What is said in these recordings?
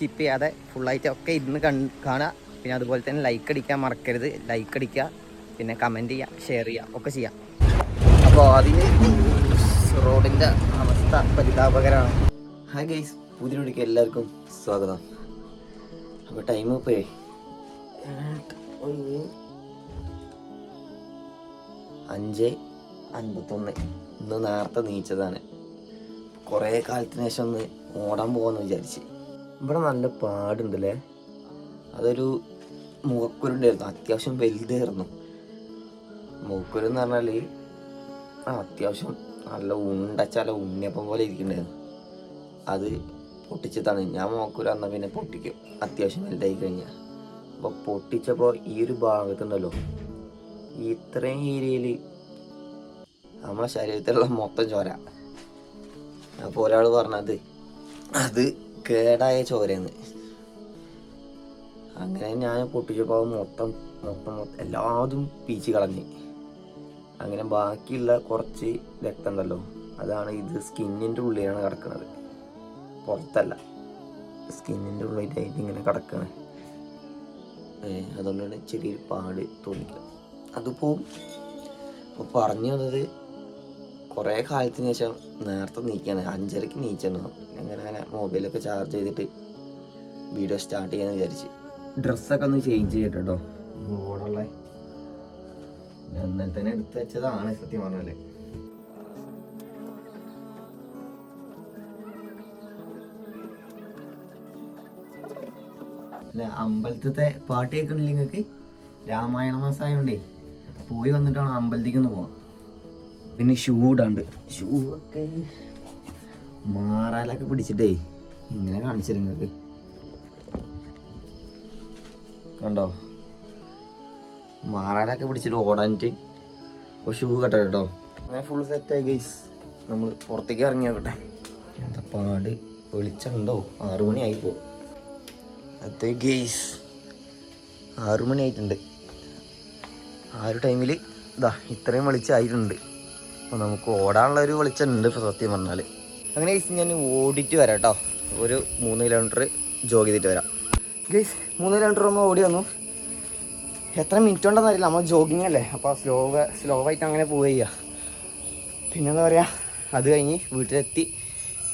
Skip ചെയ്യാതെ ഫുള്ളായിട്ട് ഒക്കെ ഇരുന്ന് കൺ കാണുക. പിന്നെ അതുപോലെ തന്നെ ലൈക്ക് അടിക്കാൻ മറക്കരുത്. ലൈക്ക് അടിക്കുക. പിന്നെ കമന്റ് ചെയ്യുക ഷെയർ ചെയ്യുക ഒക്കെ ചെയ്യാം. അപ്പോൾ അതിന് റോഡിന്റെ അവസ്ഥ പരിതാപകരമാണ്. ഹായ് ഗൈസ് പുതിയ വീഡിയോക്ക് എല്ലാവർക്കും സ്വാഗതം. അപ്പോൾ ടൈം പോയി അഞ്ച് അൻപത്തൊന്ന്. ഇന്ന് നേരത്തെ നീച്ചതാണ്. കുറേ കാലത്തിന് ശേഷം ഒന്ന് ഓടാൻ പോകാമെന്ന് വിചാരിച്ച്. ഇവിടെ നല്ല പാടുണ്ടല്ലേ? അതൊരു മുഖക്കുരുണ്ടായിരുന്നു അത്യാവശ്യം വലുതായിരുന്നു. മുഖക്കുരു എന്ന് പറഞ്ഞാൽ ആ അത്യാവശ്യം നല്ല ഉണ്ടച്ചാല ഉണ്ണിയപ്പം പോലെ ഇരിക്കണ്ടായിരുന്നു അത് പൊട്ടിച്ചതാണ് ഞാൻ മുഖക്കുരു അന്ന പിന്നെ പൊട്ടിക്കും. അത്യാവശ്യം വലുതായി കഴിഞ്ഞാൽ അപ്പോൾ പൊട്ടിച്ചപ്പോൾ ഈ ഒരു ഭാഗത്തുണ്ടല്ലോ ഇത്രയും ഏരിയയിൽ നമ്മളെ ശരീരത്തിലുള്ള മൊത്തം ചോര. അപ്പോൾ ഒരാൾ പറഞ്ഞത് അത് കേടായ ചോരയെന്ന്. അങ്ങനെ ഞാൻ പൊട്ടിച്ചപ്പോൾ മൊത്തം മൊത്തം മൊത്തം എല്ലാതും പീച്ച് കളഞ്ഞ്. അങ്ങനെ ബാക്കിയുള്ള കുറച്ച് രക്തം ഉണ്ടല്ലോ അതാണ് ഇത് സ്കിന്നിന്റെ ഉള്ളിലാണ് കിടക്കുന്നത്. പുറത്തല്ല സ്കിന്നിന്റെ ഉള്ളിലായിട്ട് ഇങ്ങനെ കിടക്കണേ. അതുകൊണ്ടാണ് ചെറിയൊരു പാട് തോന്നിക്കുക ഇപ്പോൾ പറഞ്ഞു വന്നത് കുറേ കാലത്തിന് ശേഷം നേരത്തെ നീക്കാണ്. അഞ്ചരക്ക് നീച്ചാണ്. അങ്ങനെ അങ്ങനെ മൊബൈലൊക്കെ ചാർജ് ചെയ്തിട്ട് വീഡിയോ സ്റ്റാർട്ട് ചെയ്യാന്ന് വിചാരിച്ച്. ഡ്രസ്സൊക്കെ ഒന്ന് ചേഞ്ച് ചെയ്തിട്ടോ ഓടുള്ള എന്നാൽ തന്നെ എടുത്തു വെച്ചതാണ് സത്യം പറഞ്ഞല്ലേ അല്ല അമ്പലത്തെ പാട്ട് കേൾക്കണില്ല നിങ്ങൾക്ക് രാമായണ മാസമായോണ്ടേ പോയി വന്നിട്ടാണ് അമ്പലത്തിക്കൊന്ന് പോവാം. പിന്നെ ഷൂ ഇടാണ്ട്. ഷൂ ഒക്കെ മാറാലൊക്കെ പിടിച്ചിട്ടേ ഇങ്ങനെ കാണിച്ചിരുന്നത് കണ്ടോ? മാറാലൊക്കെ പിടിച്ചിട്ട് ഓടാനിട്ട്. ഇപ്പോൾ ഷൂ കെട്ടോ കേട്ടോ. അങ്ങനെ ഫുൾ സെറ്റായി ഗൈസ് നമ്മൾ പുറത്തേക്ക് ഇറങ്ങി നോക്കട്ടെ. എന്താ പാട്? വെളിച്ചുണ്ടോ ആറു മണിയായിപ്പോ അത് ഗെയ്സ് ആറു മണി ആയിട്ടുണ്ട് ആ ഒരു ടൈമിൽ ഇതാ ഇത്രയും വെളിച്ചമായിട്ടുണ്ട് നമുക്ക് ഓടാനുള്ള ഒരു വെളിച്ചമുണ്ട് ഇപ്പോൾ സത്യം പറഞ്ഞാൽ അങ്ങനെ ഗൈസ് ഞാൻ ഓടിയിട്ട് വരാം കേട്ടോ ഒരു മൂന്ന് കിലോമീറ്റർ ജോഗ് ചെയ്തിട്ട് വരാം. ഗൈസ് മൂന്ന് കിലോമീറ്റർ നമ്മൾ ഓടി വന്നു. എത്ര മിനിറ്റ് ഉണ്ടെന്ന് അറിയില്ല. നമ്മൾ ജോഗിങ് അല്ലേ? അപ്പോൾ സ്ലോ സ്ലോ ആയിട്ട് അങ്ങനെ പോവുക പിന്നെന്താ പറയുക അത് കഴിഞ്ഞ് വീട്ടിലെത്തി.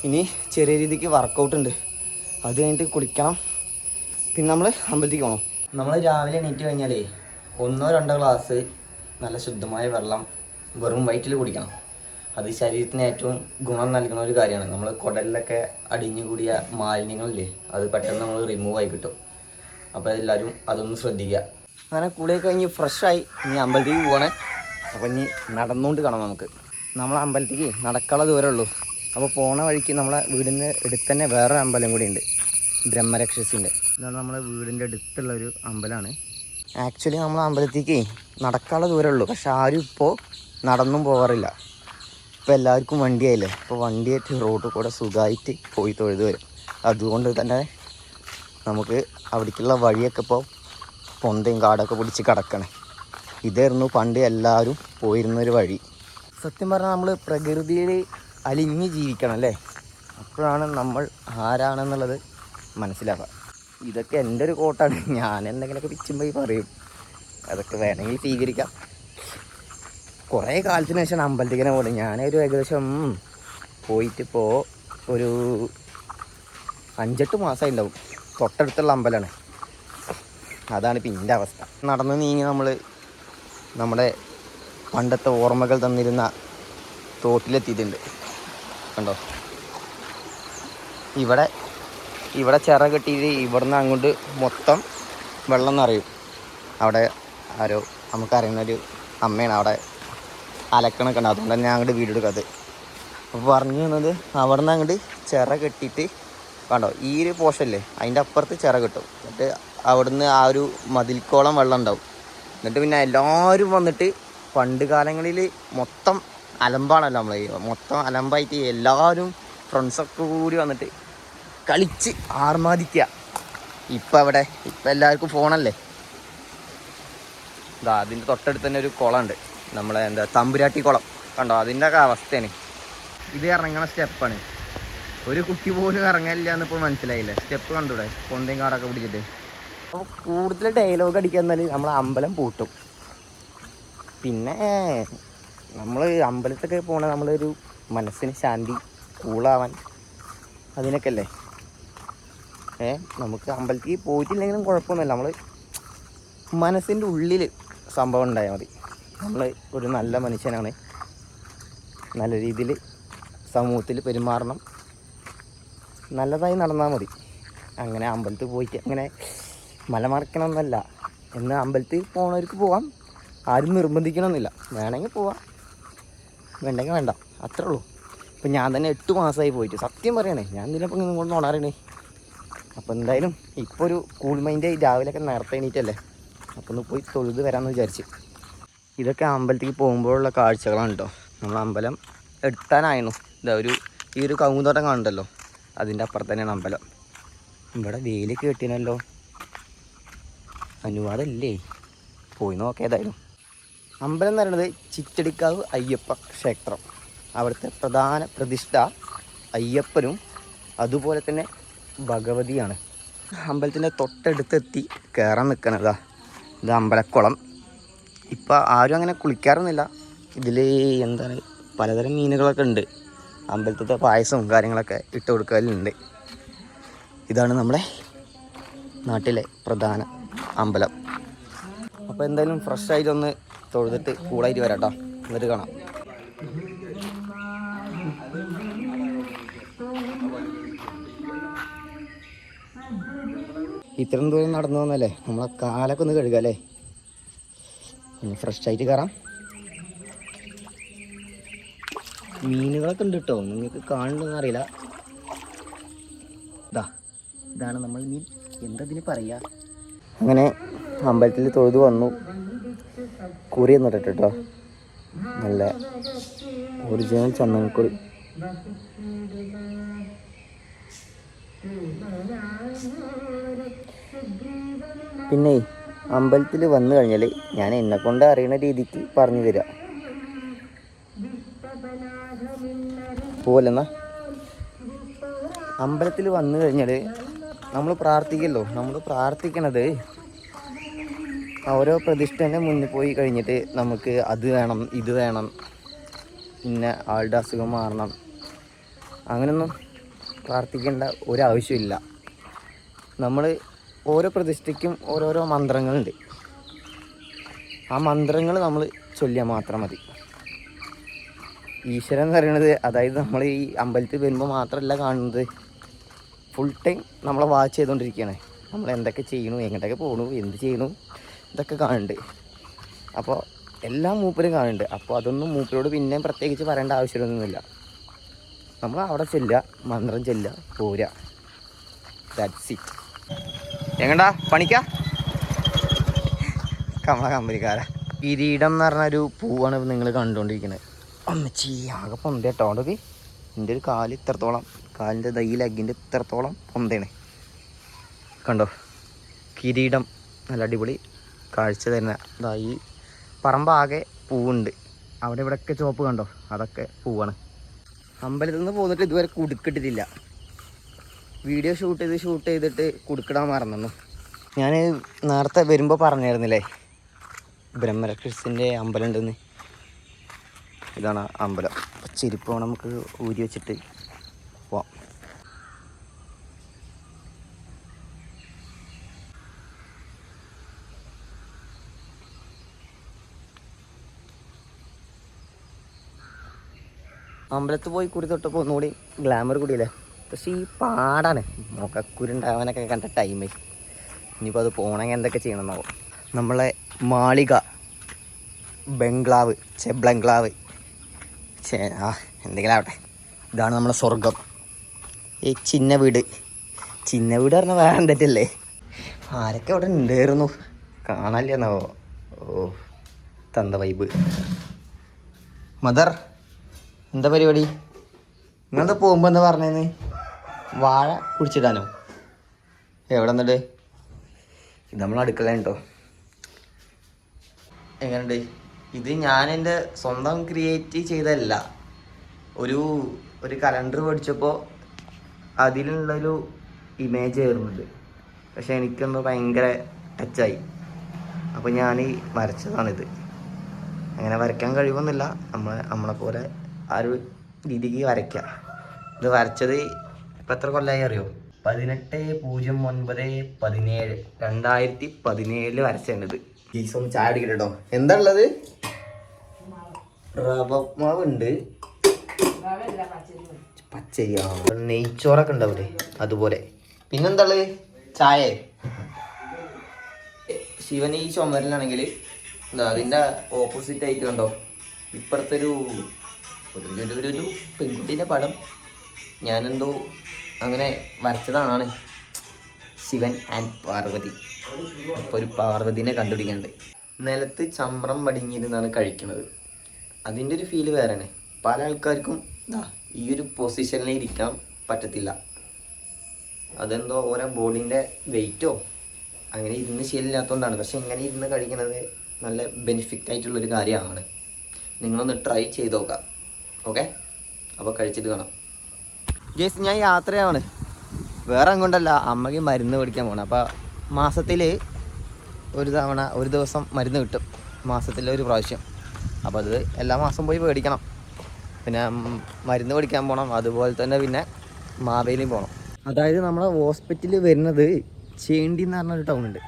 ഇനി ചെറിയ രീതിക്ക് വർക്കൗട്ട് ഉണ്ട്. അത് കഴിഞ്ഞിട്ട് കുളിക്കണം. പിന്നെ നമ്മൾ അമ്പലത്തേക്ക് പോകണം നമ്മൾ രാവിലെ എണീറ്റ് കഴിഞ്ഞാലേ ഒന്നോ രണ്ടോ ഗ്ലാസ് നല്ല ശുദ്ധമായ വെള്ളം വെറും വയറ്റിൽ കുടിക്കണം. അത് ശരീരത്തിന് ഏറ്റവും ഗുണം നൽകുന്ന ഒരു കാര്യമാണ്. നമ്മൾ കുടലിലൊക്കെ അടിഞ്ഞു കൂടിയ മാലിന്യങ്ങളില്ലേ അത് പെട്ടെന്ന് നമ്മൾ റിമൂവ് ആയി കിട്ടും. അപ്പോൾ എല്ലാവരും അതൊന്ന് ശ്രദ്ധിക്കുക. അങ്ങനെ കുളിയൊക്കെ കഴിഞ്ഞ് ഫ്രഷായി ഇനി അമ്പലത്തേക്ക് പോകണേ അപ്പോൾ ഇനി നടന്നുകൊണ്ട് കാണാം നമുക്ക്. നമ്മൾ അമ്പലത്തേക്ക് നടക്കാനുള്ള ദൂരമേ ഉള്ളൂ. അപ്പോൾ പോണ വഴിക്ക് നമ്മളെ വീടിന്റെ അടുത്ത് തന്നെ വേറൊരു അമ്പലം കൂടി ഉണ്ട്. ബ്രഹ്മരക്ഷസിന്റെ. ഇതാണ് നമ്മളെ വീടിന്റെ അടുത്തുള്ള ഒരു അമ്പലമാണ് ആക്ച്വലി നമ്മൾ അമ്പലത്തേക്ക് നടക്കാനുള്ള ദൂരമേ ഉള്ളൂ. പക്ഷെ ആരും ഇപ്പോൾ നടന്നും പോകാറില്ല ഇപ്പോൾ എല്ലാവർക്കും വണ്ടിയായില്ലേ? ഇപ്പോൾ വണ്ടിയായിട്ട് റോഡിൽ കൂടെ സുഖമായിട്ട് പോയി തൊഴുത് വരും. അതുകൊണ്ട് തന്നെ നമുക്ക് അവിടേക്കുള്ള വഴിയൊക്കെ ഇപ്പോൾ പൊന്തയും കാടൊക്കെ പിടിച്ച് കിടക്കണേ. ഇതായിരുന്നു പണ്ട് എല്ലാവരും പോയിരുന്നൊരു വഴി. സത്യം പറഞ്ഞാൽ നമ്മൾ പ്രകൃതിയിൽ അലിഞ്ഞ് ജീവിക്കണം അല്ലേ? അപ്പോഴാണ് നമ്മൾ ആരാണെന്നുള്ളത് മനസ്സിലാക്കുക ഇതൊക്കെ എന്റെ ഒരു കോട്ടാണ് ഞാൻ എന്തെങ്കിലുമൊക്കെ പിച്ചുമ്പോൾ പറയും. അതൊക്കെ വേണമെങ്കിൽ സ്വീകരിക്കാം. കുറേ കാലത്തിന് ശേഷം അമ്പലത്തിങ്ങനെ പോലെ ഞാനൊരു ഏകദേശം പോയിട്ട് പോയിട്ടിപ്പോൾ ഒരു അഞ്ചെട്ട് മാസമായി ഉണ്ടാവും തൊട്ടടുത്തുള്ള അമ്പലമാണ് അതാണ് എന്റെ അവസ്ഥ. നടന്ന് നീങ്ങി നമ്മൾ നമ്മുടെ പണ്ടത്തെ ഓർമ്മകൾ തന്നിരുന്ന തോട്ടിലെത്തിയിട്ടുണ്ട്. കണ്ടോ? ഇവിടെ ഇവിടെ ചിറ കെട്ടിയിട്ട് ഇവിടുന്ന് അങ്ങോട്ട് മൊത്തം വെള്ളം നിറയും. അവിടെ ആരോ നമുക്കറിയുന്നൊരു അമ്മയാണ്. അവിടെ അലക്കണൊക്കെ ഉണ്ട് അതുകൊണ്ട് തന്നെ അങ്ങോട്ട് വീഡിയോ എടുക്കാത്തത്. അപ്പോൾ പറഞ്ഞു തന്നത് അവിടെ നിന്ന് അങ്ങോട്ട് ചിറ കെട്ടിയിട്ട് കണ്ടോ? ഈ ഒരു പോഷല്ലേ അതിന്റെ അപ്പുറത്ത് ചിറ കിട്ടും. എന്നിട്ട് അവിടുന്ന് ആ ഒരു മതിൽക്കോളം വെള്ളം ഉണ്ടാവും. എന്നിട്ട് പിന്നെ എല്ലാവരും വന്നിട്ട് പണ്ട് കാലങ്ങളിൽ മൊത്തം അലമ്പാണല്ലോ നമ്മൾ മൊത്തം അലമ്പായിട്ട് എല്ലാവരും ഫ്രണ്ട്സൊക്കെ കൂടി വന്നിട്ട് കളിച്ച് ആർമാദിക്കുക ഇപ്പം അവിടെ ഇപ്പം എല്ലാവർക്കും ഫോണല്ലേ അതിന്റെ തൊട്ടടുത്ത് തന്നെ ഒരു കുളമുണ്ട് നമ്മളെ എന്താ തമ്പുരാട്ടി കുളം. കണ്ടോ? അതിന്റെ ഒക്കെ അവസ്ഥയാണ്. ഇത് ഇറങ്ങണ സ്റ്റെപ്പാണ്. ഒരു കുട്ടി പോലും ഇറങ്ങാനില്ല എന്നിപ്പോൾ മനസ്സിലായില്ല? സ്റ്റെപ്പ് കണ്ടൂടെ? പൊന്തയും കാടൊക്കെ പിടിച്ചിട്ട്. അപ്പോൾ കൂടുതൽ ഡയലോഗ് അടിക്കാന്നാൽ നമ്മൾ അമ്പലം പൂട്ടും. പിന്നെ നമ്മൾ അമ്പലത്തൊക്കെ പോണ നമ്മളൊരു മനസ്സിന് ശാന്തി കൂളാവാൻ അതിനൊക്കെ അല്ലേ? ഏ നമുക്ക് അമ്പലത്തിൽ പോയിട്ടില്ലെങ്കിലും കുഴപ്പമൊന്നുമില്ല. നമ്മൾ മനസ്സിന്റെ ഉള്ളിൽ സംഭവം ഉണ്ടായാൽ മതി. നമ്മൾ ഒരു നല്ല മനുഷ്യനാണ്. നല്ല രീതിയിൽ സമൂഹത്തിൽ പെരുമാറണം. നല്ലതായി നടന്നാൽ മതി. അങ്ങനെ അമ്പലത്തിൽ പോയിട്ട് അങ്ങനെ മലമറക്കണം എന്നല്ല എന്ന് അമ്പലത്തിൽ പോണവർക്ക് പോവാം. ആരും നിർബന്ധിക്കണമെന്നില്ല. വേണമെങ്കിൽ പോവാം. വേണ്ടെങ്കിൽ വേണ്ട. അത്രേ ഉള്ളൂ. ഇപ്പം ഞാൻ തന്നെ എട്ട് മാസമായി പോയിട്ട്. സത്യം പറയണേ ഞാൻ ഇതിനപ്പം ഇങ്ങോട്ട് ഉണരണേ അപ്പോൾ എന്തായാലും ഇപ്പോൾ ഒരു കൂൾ മൈൻഡായി രാവിലെയൊക്കെ നേരത്തെ എണീറ്റല്ലേ? അപ്പോൾ ഒന്ന് പോയി തൊഴുത് വരാമെന്ന് വിചാരിച്ച്. ഇതൊക്കെ അമ്പലത്തേക്ക് പോകുമ്പോഴുള്ള കാഴ്ചകളാണ് കേട്ടോ നമ്മൾ അമ്പലം എടുത്താനായിരുന്നു ഇതാ ഒരു ഈ ഒരു കൗന്തോട്ടം കാണണ്ടല്ലോ അതിന്റെ അപ്പുറത്ത് തന്നെയാണ് അമ്പലം. ഇവിടെ വെയിൽ കേട്ടിനല്ലോ. അനുവാദമില്ലേ? പോയി നോക്കേതായാലും അമ്പലം എന്ന് പറയുന്നത് ചിറ്റടിക്കാവ് അയ്യപ്പ ക്ഷേത്രം. അവിടുത്തെ പ്രധാന പ്രതിഷ്ഠ അയ്യപ്പനും അതുപോലെ തന്നെ ഭഗവതിയാണ്. അമ്പലത്തിന്റെ തൊട്ടടുത്തെത്തി കയറാൻ നിൽക്കണതാ. ഇത് അമ്പലക്കുളം. ഇപ്പം ആരും അങ്ങനെ കുളിക്കാറൊന്നുമില്ല. ഇതിൽ എന്താണ് പലതരം മീനുകളൊക്കെ ഉണ്ട്. അമ്പലത്തിലത്തെ പായസവും കാര്യങ്ങളൊക്കെ ഇട്ട് കൊടുക്കലുണ്ട്. ഇതാണ് നമ്മുടെ നാട്ടിലെ പ്രധാന അമ്പലം. അപ്പോൾ എന്തായാലും ഫ്രഷ് ആയിട്ടൊന്ന് തൊഴുതിട്ട് കൂടായിട്ട് വരാം കേട്ടോ എന്നിട്ട് കാണാം. ഇത്രയും ദൂരം നടന്നു വന്നല്ലേ? നമ്മളെ കാലൊക്കെ ഒന്ന് കഴുകാം അല്ലേ ഫ്രഷ് ആയിട്ട് കയറാം മീനുകളൊക്കെ ഉണ്ട് കേട്ടോ നിങ്ങൾക്ക് കാണുന്നുണ്ടെന്ന് അറിയില്ല. ഇതാ ഇതാണ് നമ്മൾ മീൻ. എന്താ ഇതിന് പറയാ? അങ്ങനെ അമ്പലത്തിൽ തൊഴുതു വന്നു. കുറി എന്നിട്ട് കേട്ടോ നല്ല ഒറിജിനൽ ചന്ദനക്കുറി. പിന്നെ അമ്പലത്തിൽ വന്നു കഴിഞ്ഞാൽ ഞാൻ എന്നെ കൊണ്ട് അറിയുന്ന രീതിക്ക് പറഞ്ഞു തരാം. പോലെന്നാ? അമ്പലത്തിൽ വന്നു കഴിഞ്ഞാൽ നമ്മൾ പ്രാർത്ഥിക്കല്ലോ. നമ്മൾ പ്രാർത്ഥിക്കണത് ഓരോ പ്രതിഷ്ഠേന്റെ മുന്നിൽ പോയി കഴിഞ്ഞിട്ട് നമുക്ക് അത് വേണം ഇത് വേണം പിന്നെ ആളുടെ അസുഖം മാറണം. അങ്ങനെയൊന്നും പ്രാർത്ഥിക്കേണ്ട ഒരാവശ്യമില്ല. നമ്മൾ ഓരോ പ്രതിഷ്ഠയ്ക്കും ഓരോരോ മന്ത്രങ്ങളുണ്ട്. ആ മന്ത്രങ്ങൾ നമ്മൾ ചൊല്ലിയാൽ മാത്രം മതി. ഈശ്വരൻ എന്ന് പറയുന്നത് അതായത് നമ്മൾ ഈ അമ്പലത്തിൽ വരുമ്പോൾ മാത്രമല്ല കാണുന്നത്. ഫുൾ ടൈം നമ്മളെ വാച്ച് ചെയ്തുകൊണ്ടിരിക്കുകയാണ്. നമ്മൾ എന്തൊക്കെ ചെയ്യണു എങ്ങോട്ടൊക്കെ പോകണു എന്ത് ചെയ്യണു ഇതൊക്കെ കാണുന്നുണ്ട്. അപ്പോൾ എല്ലാം മൂപ്പരും കാണുന്നുണ്ട്. അപ്പോൾ അതൊന്നും മൂപ്പരോട് പിന്നെയും പ്രത്യേകിച്ച് പറയേണ്ട ആവശ്യമൊന്നുമില്ല. നമ്മൾ അവിടെ ചെല്ലുക മന്ത്രം ചെല്ലുക പോരുക. ദാറ്റ്സ് ഇറ്റ് എങ്ങടാ? പണിക്കാ? കമ്മള കമ്പനിക്കാര. കിരീടം എന്ന് പറഞ്ഞൊരു പൂവാണ് നിങ്ങൾ കണ്ടുകൊണ്ടിരിക്കുന്നത് അമ്മച്ചി ആകെ പൊന്ത കേട്ടോ അതൊക്കെ എന്റെ ഒരു കാൽ ഇത്രത്തോളം കാലിന്റെ ദൈ ലെഗിന്റെ ഇത്രത്തോളം പൊന്തയാണ് കണ്ടോ? കിരീടം നല്ല അടിപൊളി കാഴ്ച തരുന്ന ഇതാ ഈ പറമ്പാകെ പൂവുണ്ട്. അവിടെ ഇവിടെയൊക്കെ ചുവപ്പ് കണ്ടോ? അതൊക്കെ പൂവാണ്. അമ്പലത്തിൽ നിന്ന് പോന്നിട്ട് ഇതുവരെ കുടുക്കിട്ടിട്ടില്ല വീഡിയോ ഷൂട്ട് ചെയ്ത് ഷൂട്ട് ചെയ്തിട്ട് കൊടുക്കടാൻ മറന്നു ഞാൻ നേരത്തെ വരുമ്പോൾ പറഞ്ഞായിരുന്നില്ലേ? ബ്രഹ്മരക്ഷസിന്റെ അമ്പലം ഉണ്ടെന്ന് ഇതാണ് അമ്പലം. ചെരുപ്പ് നമുക്ക് ഊരി വെച്ചിട്ട് പോവാം. അമ്പലത്തിൽ പോയി കുടി തൊട്ടപ്പോൾ ഒന്നുകൂടി ഗ്ലാമർ കൂടിയല്ലേ? പക്ഷേ ഈ പാടാണ്. മുഖക്കുരുണ്ടാവാനൊക്കെ കണ്ട ടൈം ഇനിയിപ്പോൾ അത് പോകണമെങ്കിൽ എന്തൊക്കെ ചെയ്യണമെന്നാവോ. നമ്മളെ മാളിക ബംഗ്ലാവ് ചെ ബംഗ്ലാവ് ചേ എന്തെങ്കിലും ആവട്ടെ. ഇതാണ് നമ്മുടെ സ്വർഗം ഈ ചിന്ന വീട്. ചിന്ന വീട് പറഞ്ഞാൽ വേറെ എന്തെറ്റല്ലേ ആരൊക്കെ അവിടെ ഉണ്ടായിരുന്നു? കാണാനില്ലെന്നാവോ? ഓ തന്ത വൈബ് മദർ എന്താ പരിപാടി? നിങ്ങളെന്താ പോകുമ്പോൾ എന്താ പറഞ്ഞേന്ന്? വാഴ കുടിച്ചിടാനോ എവിടെ നിന്നിട്ട്? ഇത് നമ്മൾ അടുക്കള കേട്ടോ എങ്ങനെയുണ്ട്? ഇത് ഞാൻ എന്റെ സ്വന്തം ക്രിയേറ്റ് ചെയ്തല്ല ഒരു ഒരു കലണ്ടർ പഠിച്ചപ്പോൾ അതിലുള്ളൊരു ഇമേജ് ആയിരുന്നത്. പക്ഷെ എനിക്കെന്തോ ഭയങ്കര ടച്ചായി അപ്പോൾ ഞാൻ ഈ വരച്ചതാണിത്. അങ്ങനെ വരയ്ക്കാൻ കഴിവൊന്നുമില്ല. നമ്മൾ നമ്മളെ പോലെ ആ ഒരു രീതിക്ക് വരയ്ക്കാം. ഇത് വരച്ചത് ഇപ്പം എത്ര കൊല്ലമായി അറിയോ? പതിനെട്ട് പൂജ്യം ഒൻപത് പതിനേഴ്. രണ്ടായിരത്തി പതിനേഴിൽ വരച്ചത് ഗീസ് ഒന്ന് ചായ കേട്ടോ എന്താ ഉള്ളത്? റവ മാവുണ്ട്. പച്ചരിയാ? നെയ്ച്ചോറൊക്കെ ഉണ്ടാവില്ലേ അതുപോലെ. പിന്നെന്താ ഉള്ളത് ചായ. ശിവൻ ഈ ചുമരിലാണെങ്കിൽ എന്താ അതിന്റെ ഓപ്പോസിറ്റ് ആയിട്ട് കണ്ടോ? ഇപ്പുറത്തെ ഒരു ഒരു ഒരു- ഒരു ഒരു പെൺകുട്ടീന്റെ പടം. ഞാനെന്തോ അങ്ങനെ വരച്ചതാണ് ശിവൻ ആൻഡ് പാർവതി. അപ്പോൾ ഒരു പാർവതിനെ കണ്ടുപിടിക്കാണ്ട് നിലത്ത് ചമ്രം പടിഞ്ഞിരുന്നാണ് കഴിക്കുന്നത്. അതിന്റെ ഒരു ഫീൽ വേറെയാണ്. പല ആൾക്കാർക്കും ഇതാ ഈ ഒരു പൊസിഷനിൽ ഇരിക്കാൻ പറ്റത്തില്ല. അതെന്തോ ഓരോ ബോഡിന്റെ വെയിറ്റോ അങ്ങനെ ഇരുന്ന് ശീലമില്ലാത്തതുകൊണ്ടാണ്. പക്ഷെ ഇങ്ങനെ ഇരുന്ന് കഴിക്കുന്നത് നല്ല ബെനിഫിറ്റ് ആയിട്ടുള്ളൊരു കാര്യമാണ്. നിങ്ങളൊന്ന് ട്രൈ ചെയ്ത് നോക്കാം ഓക്കെ അപ്പോൾ കഴിച്ചിട്ട് കാണാം. ജേസ് ഞാൻ യാത്രയാണ്. വേറെ അങ്ങോട്ടല്ല അമ്മയ്ക്ക് മരുന്ന് മേടിക്കാൻ പോകണം അപ്പോൾ മാസത്തിൽ ഒരു തവണ ഒരു ദിവസം മരുന്ന് കിട്ടും. മാസത്തിൽ ഒരു പ്രാവശ്യം. അപ്പോൾ അത് എല്ലാ മാസം പോയി മേടിക്കണം. പിന്നെ മരുന്ന് മേടിക്കാൻ പോകണം അതുപോലെ തന്നെ പിന്നെ മാവേലിയും പോകണം അതായത് നമ്മളെ ഹോസ്പിറ്റലിൽ വരുന്നത് ചേണ്ടി എന്ന് പറഞ്ഞൊരു ടൗൺ ഉണ്ട്.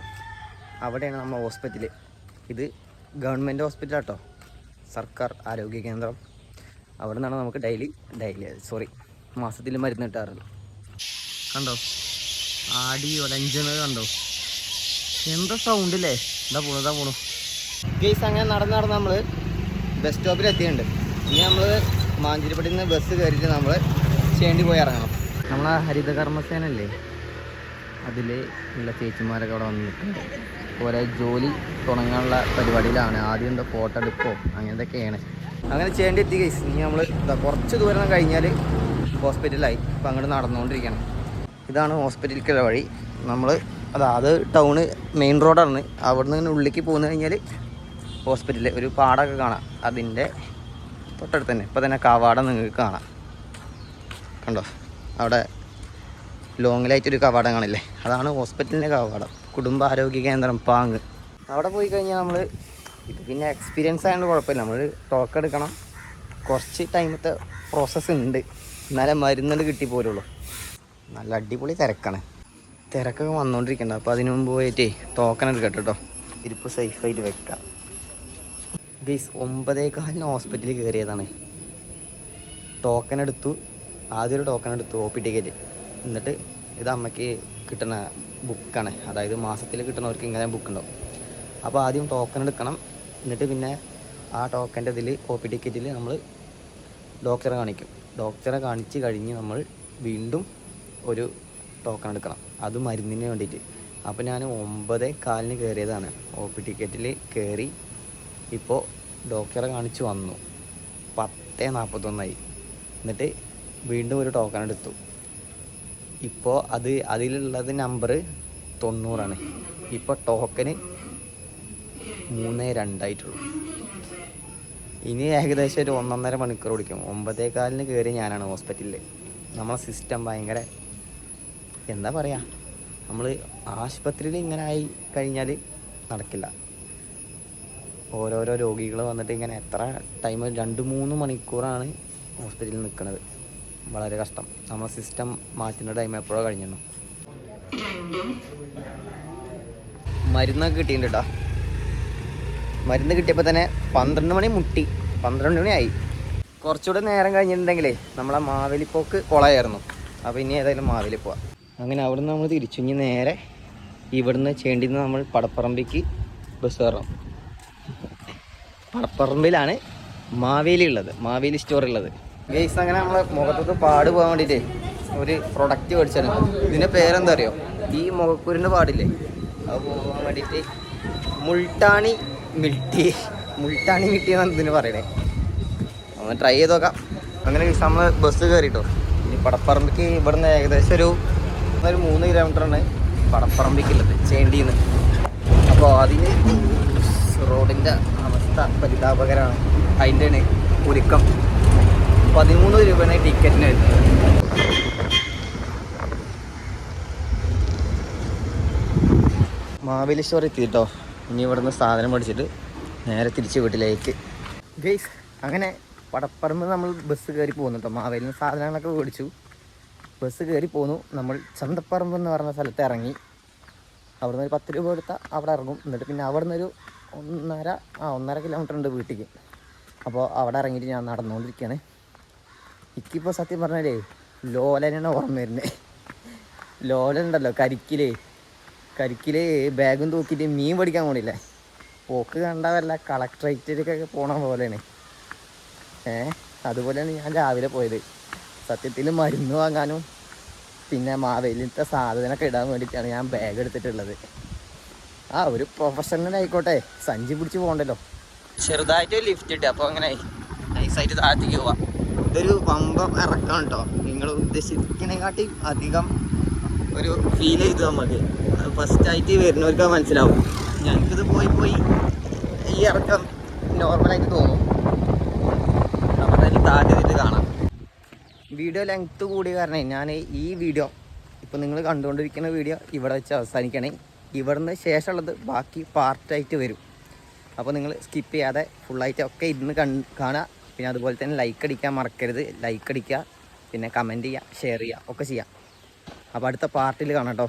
അവിടെയാണ് നമ്മുടെ ഹോസ്പിറ്റൽ ഇത് ഗവൺമെന്റ് ഹോസ്പിറ്റലാട്ടോ. സർക്കാർ ആരോഗ്യ കേന്ദ്രം. അവിടെ നിന്നാണ് നമുക്ക് ഡെയിലി ഡെയിലി സോറി മാസത്തിൽ മരുന്ന് കിട്ടാറുണ്ട് കണ്ടോ? ആടി ഒലഞ്ചത് കണ്ടോ? എന്താ സൗണ്ട് അല്ലേ എന്താ പോണു എന്താ പോണു? കേസ് അങ്ങനെ നടന്ന് നടന്ന് നമ്മൾ ബസ് സ്റ്റോപ്പിൽ എത്തിയിട്ടുണ്ട്. ഇനി നമ്മൾ മാഞ്ചിരിപ്പടിയിൽ നിന്ന് ബസ് കയറിയിട്ട് നമ്മൾ ചേണ്ടി പോയി ഇറങ്ങണം. നമ്മളെ ഹരിതകർമ്മസേനല്ലേ? അതിൽ ഉള്ള ചേച്ചിമാരൊക്കെ അവിടെ വന്ന് നിൽക്കുന്നുണ്ട് ഓരോ ജോലി തുടങ്ങാനുള്ള പരിപാടിയിലാണ്. ആദ്യം എന്താ ഫോട്ടോ എടുക്കോ? അങ്ങനത്തെയൊക്കെയാണ് അങ്ങനെ ചേണ്ടി എത്തി കേസ് ഇനി നമ്മൾ കുറച്ച് ദൂരം കഴിഞ്ഞാൽ ഹോസ്പിറ്റലായി. അപ്പം അങ്ങോട്ട് നടന്നുകൊണ്ടിരിക്കണം ഇതാണ് ഹോസ്പിറ്റലിലേക്കുള്ള വഴി. നമ്മൾ അതാ അത് ടൗണ് മെയിൻ റോഡാണ്. അവിടെ നിന്ന് ഉള്ളിലേക്ക് പോന്നു കഴിഞ്ഞാൽ ഹോസ്പിറ്റലിൽ ഒരു പാടമൊക്കെ കാണാം. അതിന്റെ തൊട്ടടുത്ത് തന്നെ ഇപ്പം തന്നെ കവാടം നിങ്ങൾക്ക് കാണാം. കണ്ടോ? അവിടെ ലോങ്ങിലായിട്ടൊരു കവാടം കാണില്ലേ? അതാണ് ഹോസ്പിറ്റലിന്റെ കവാടം. കുടുംബാരോഗ്യ കേന്ദ്രം പാങ്. അവിടെ പോയി കഴിഞ്ഞാൽ നമ്മൾ ഇത് പിന്നെ എക്സ്പീരിയൻസ് ആയതുകൊണ്ട് കുഴപ്പമില്ല. നമ്മൾ ടോക്ക് എടുക്കണം. കുറച്ച് ടൈമത്തെ പ്രോസസ്സ് ഉണ്ട് എന്നാലേ കിട്ടി പോലുള്ളൂ. നല്ല അടിപൊളി തിരക്കാണ്. തിരക്കൊക്കെ വന്നുകൊണ്ടിരിക്കണ്ട അപ്പോൾ അതിനു മുമ്പ് പോയിട്ടേ ടോക്കൺ എടുക്കട്ടെ കേട്ടോ. ഇരിപ്പ് സേഫായിട്ട് വെക്കാം. ഗൈസ് ഒമ്പതേകാലിന് ഹോസ്പിറ്റലിൽ കയറിയതാണ് ടോക്കൺ എടുത്തു ആദ്യം ഒരു ടോക്കൺ എടുത്തു ഒ പി ടിക്കറ്റ് എന്നിട്ട് ഇത് അമ്മയ്ക്ക് കിട്ടുന്ന ബുക്കാണ് അതായത് മാസത്തിൽ കിട്ടുന്നവർക്ക് ഇങ്ങനെ ബുക്ക് അപ്പോൾ ആദ്യം ടോക്കൺ എടുക്കണം എന്നിട്ട് പിന്നെ ആ ടോക്കന്റെ ഇതിൽ ഒ പി ടിക്കറ്റിൽ നമ്മൾ ഡോക്ടറെ കാണിക്കും. ഡോക്ടറെ കാണിച്ച് കഴിഞ്ഞ് നമ്മൾ വീണ്ടും ഒരു ടോക്കൺ എടുക്കണം. അത് മരുന്നിന് വേണ്ടിയിട്ട്. അപ്പോൾ ഞാൻ ഒമ്പത് കാലിന് കയറിയതാണ്. ഒ പി ടിക്കറ്റിൽ കയറി ഇപ്പോൾ ഡോക്ടറെ കാണിച്ച് വന്നു. പത്ത് നാൽപ്പത്തൊന്നായി എന്നിട്ട് വീണ്ടും ഒരു ടോക്കൺ എടുത്തു. ഇപ്പോൾ അത് അതിലുള്ളത് നമ്പർ തൊണ്ണൂറാണ്. ഇപ്പോൾ ടോക്കന് മൂന്ന് രണ്ടായിട്ടുള്ളൂ. ഇനി ഏകദേശം ഒരു ഒന്നൊന്നര മണിക്കൂർ ഓടിക്കും ഒമ്പതേ കാലിന് കയറി ഞാനാണ് ഹോസ്പിറ്റലിൽ നമ്മളെ സിസ്റ്റം ഭയങ്കര എന്താ പറയുക നമ്മൾ ആശുപത്രിയിൽ ഇങ്ങനെ ആയി കഴിഞ്ഞാൽ നടക്കില്ല. ഓരോരോ രോഗികൾ വന്നിട്ട് ഇങ്ങനെ എത്ര ടൈം രണ്ട് മൂന്ന് മണിക്കൂറാണ് ഹോസ്പിറ്റലിൽ നിൽക്കുന്നത് വളരെ കഷ്ടം. നമ്മളെ സിസ്റ്റം മാറ്റുന്ന ടൈം എപ്പോഴോ കഴിഞ്ഞു മരുന്നൊക്കെ കിട്ടിയിട്ടുണ്ട് കേട്ടോ മരുന്ന് കിട്ടിയപ്പോൾ തന്നെ പന്ത്രണ്ട് മണി മുട്ടി. പന്ത്രണ്ട് മണിയായി കുറച്ചുകൂടെ നേരം കഴിഞ്ഞിട്ടുണ്ടെങ്കിലേ നമ്മളെ മാവേലിപ്പോക്ക് കുളയായിരുന്നു. അപ്പോൾ ഇനി ഏതായാലും മാവേലി പോവാം. അങ്ങനെ അവിടുന്ന് നമ്മൾ തിരിച്ചു. ഇനി നേരെ ഇവിടുന്ന് ചേണ്ടിന്ന് നമ്മൾ പടപ്പറമ്പിക്ക് ബസ് കയറണം പടപ്പറമ്പിലാണ് മാവേലി ഉള്ളത്. മാവേലി സ്റ്റോർ ഉള്ളത്. ഗെയ്സ് അങ്ങനെ നമ്മളെ മുഖത്തൊക്കെ പാട് പോകാൻ വേണ്ടിയിട്ടേ ഒരു പ്രൊഡക്റ്റ് മേടിച്ചാണ്. ഇതിന്റെ പേരെന്താ അറിയോ? ഈ മുഖക്കുരിന്റെ പാടില്ലേ? അത് പോകാൻ വേണ്ടിയിട്ട് മുൾട്ടാണി മിൾട്ടി മുൾട്ടാണി മിട്ടി എന്നാണ് ഇതിന് പറയണേ. ഒന്ന് ട്രൈ ചെയ്ത് നോക്കാം. അങ്ങനെ നമ്മൾ ബസ് കയറിയിട്ടോ ഇനി പടപ്പറമ്പിക്ക് ഇവിടുന്ന് ഏകദേശം ഒരു ഒരു മൂന്ന് കിലോമീറ്ററാണ് പടപ്പറമ്പിക്കുള്ളത് ചേണ്ടിന്ന്. അപ്പോൾ അതിന് റോഡിന്റെ അവസ്ഥ പരിതാപകരമാണ്. അതിന്റെയാണ് ഒരുക്കം. പതിമൂന്ന് രൂപയാണ് ടിക്കറ്റിന് വരുന്നത്. മാവേലിശ്വർ എത്തിയിട്ടോ ഇനി ഇവിടുന്ന് സാധനം മേടിച്ചിട്ട് നേരെ തിരിച്ച് വീട്ടിലേക്ക്. ഗെയ്സ് അങ്ങനെ പടപ്പറമ്പ് നമ്മൾ ബസ് കയറി പോകുന്നു കേട്ടോ മാവേലിൽ നിന്ന് സാധനങ്ങളൊക്കെ മേടിച്ചു. ബസ് കയറി പോന്നു. നമ്മൾ ചന്തപ്പറമ്പ് എന്ന് പറഞ്ഞ സ്ഥലത്ത് ഇറങ്ങി. അവിടുന്ന് ഒരു പത്ത് രൂപ കൊടുത്താൽ അവിടെ ഇറങ്ങും. എന്നിട്ട് പിന്നെ അവിടുന്ന് ഒരു ഒന്നര ആ ഒന്നര കിലോമീറ്റർ ഉണ്ട് വീട്ടിലേക്ക് അപ്പോൾ അവിടെ ഇറങ്ങിയിട്ട് ഞാൻ നടന്നുകൊണ്ടിരിക്കുകയാണ് എനിക്കിപ്പോൾ സത്യം പറഞ്ഞാലേ ലോലനാണ് ഓർമ്മ വരുന്നത് ലോലുണ്ടല്ലോ കരിക്കിലേ. കരിക്കിൽ ബാഗും തൂക്കിയിട്ട് മീൻ പഠിക്കാൻ പോണില്ലേ? പോക്ക് കണ്ട വല്ല കളക്ട്രേറ്റിലേക്കൊക്കെ പോണ പോലെയാണ്. ഏ അതുപോലെയാണ് ഞാൻ രാവിലെ പോയത്. സത്യത്തിൽ മരുന്ന് വാങ്ങാനും പിന്നെ മാവേലിത്തെ സാധനമൊക്കെ ഇടാൻ വേണ്ടിയിട്ടാണ് ഞാൻ ബാഗ് എടുത്തിട്ടുള്ളത്. ആ ഒരു പ്രൊഫഷണൽ ആയിക്കോട്ടെ. സഞ്ചി പിടിച്ച് പോകണ്ടല്ലോ. ചെറുതായിട്ട് ലിഫ്റ്റ് ഇട്ട് അപ്പോൾ അങ്ങനെ നൈസായിട്ട് താഴത്തേക്ക് പോവാം. ഇതൊരു വമ്പം ഇറക്കാം കേട്ടോ നിങ്ങൾ ഉദ്ദേശിക്കുന്നതിനെക്കാട്ടി അധികം ഒരു ഫീൽ ചെയ്തു നമുക്ക് ഫസ്റ്റ് ആയിട്ട് വരുന്നവർക്ക് മനസ്സിലാവും. ഞങ്ങൾക്കിത് പോയി പോയി ഈ ഇറക്കം നോർമലായിട്ട് തോന്നും. അപ്പോൾ എനിക്ക് താഴെ കാണാം. വീഡിയോ ലെങ്ത്ത് കൂടി കാരണം ഞാൻ ഈ വീഡിയോ ഇപ്പോൾ നിങ്ങൾ കണ്ടുകൊണ്ടിരിക്കുന്ന വീഡിയോ ഇവിടെ വെച്ച് അവസാനിക്കണേ. ഇവിടുന്ന് ശേഷമുള്ളത് ബാക്കി പാർട്ടായിട്ട് വരും. അപ്പോൾ നിങ്ങൾ സ്കിപ്പ് ചെയ്യാതെ ഫുള്ളായിട്ട് ഒക്കെ ഇരുന്ന് കാണുക. പിന്നെ അതുപോലെ തന്നെ ലൈക്ക് അടിക്കാൻ മറക്കരുത്. ലൈക്ക് അടിക്കുക പിന്നെ കമന്റ് ചെയ്യുക ഷെയർ ചെയ്യുക ഒക്കെ ചെയ്യുക. അപ്പോൾ അടുത്ത പാർട്ടിൽ കാണാം കേട്ടോ